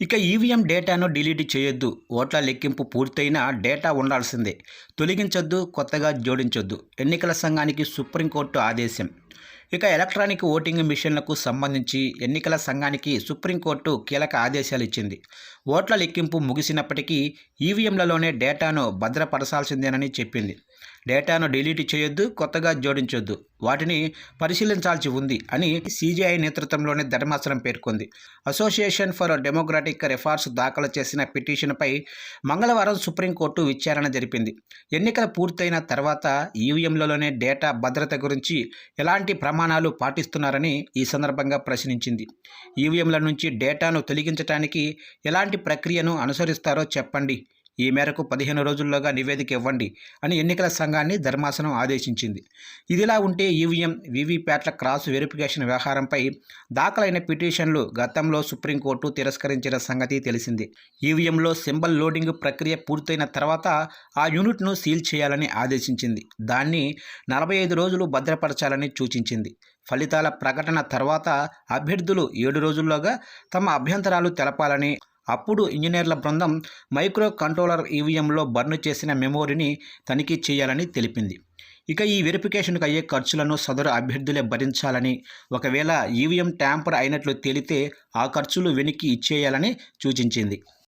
ఇక ఈవీఎం డేటాను డిలీట్ చేయొద్దు. ఓట్ల లెక్కింపు పూర్తయినా డేటా ఉండాల్సిందే. తొలగించొద్దు కొత్తగా జోడించొద్దు. ఎన్నికల సంఘానికి సుప్రీంకోర్టు ఆదేశం. ఇక ఎలక్ట్రానిక్ ఓటింగ్ మిషన్లకు సంబంధించి ఎన్నికల సంఘానికి సుప్రీంకోర్టు కీలక ఆదేశాలు ఇచ్చింది. ఓట్ల లెక్కింపు ముగిసినప్పటికీ ఈవీఎంలలోనే డేటాను భద్రపరచాల్సిందేనని చెప్పింది. డేటాను డిలీట్ చేయొద్దు కొత్తగా జోడించొద్దు వాటిని పరిశీలించాల్సి ఉంది అని సీజీఐ నేతృత్వంలోని ధర్మాసనం పేర్కొంది. అసోసియేషన్ ఫర్ డెమోక్రాటిక్ రిఫార్స్ దాఖలు చేసిన పిటిషన్పై మంగళవారం సుప్రీంకోర్టు విచారణ జరిపింది. ఎన్నికలు పూర్తయిన తర్వాత ఈవీఎంలలోనే డేటా భద్రత గురించి ఎలా ఎలాంటి ప్రమాణాలు పాటిస్తున్నారని ఈ సందర్భంగా ప్రశ్నించింది. ఈవీఎంల నుంచి డేటాను తొలగించడానికి ఎలాంటి ప్రక్రియను అనుసరిస్తారో చెప్పండి. ఈ మేరకు పదిహేను రోజుల్లోగా నివేదిక ఇవ్వండి అని ఎన్నికల సంఘాన్ని ధర్మాసనం ఆదేశించింది. ఇదిలా ఉంటే ఈవీఎం వీవీప్యాట్ల క్రాస్ వెరిఫికేషన్ వ్యవహారంపై దాఖలైన పిటిషన్లు గతంలో సుప్రీంకోర్టు తిరస్కరించిన సంగతి తెలిసింది. ఈవీఎంలో సింబల్ లోడింగ్ ప్రక్రియ పూర్తయిన తర్వాత ఆ యూనిట్ను సీల్ చేయాలని ఆదేశించింది. దాన్ని నలభై ఐదు రోజులు భద్రపరచాలని సూచించింది. ఫలితాల ప్రకటన తర్వాత అభ్యర్థులు ఏడు రోజుల్లోగా తమ అభ్యంతరాలు తెలపాలని అప్పుడు ఇంజనీర్ల బృందం మైక్రో కంట్రోలర్ ఈవీఎంలో బర్న్ చేసిన మెమోరీని తనిఖీ చేయాలని తెలిపింది. ఇక ఈ వెరిఫికేషన్కు అయ్యే ఖర్చులను సదరు అభ్యర్థులే భరించాలని ఒకవేళ ఈవీఎం ట్యాంపర్ అయినట్లు తేలితే ఆ ఖర్చులు వెనక్కి ఇచ్చేయాలని సూచించింది.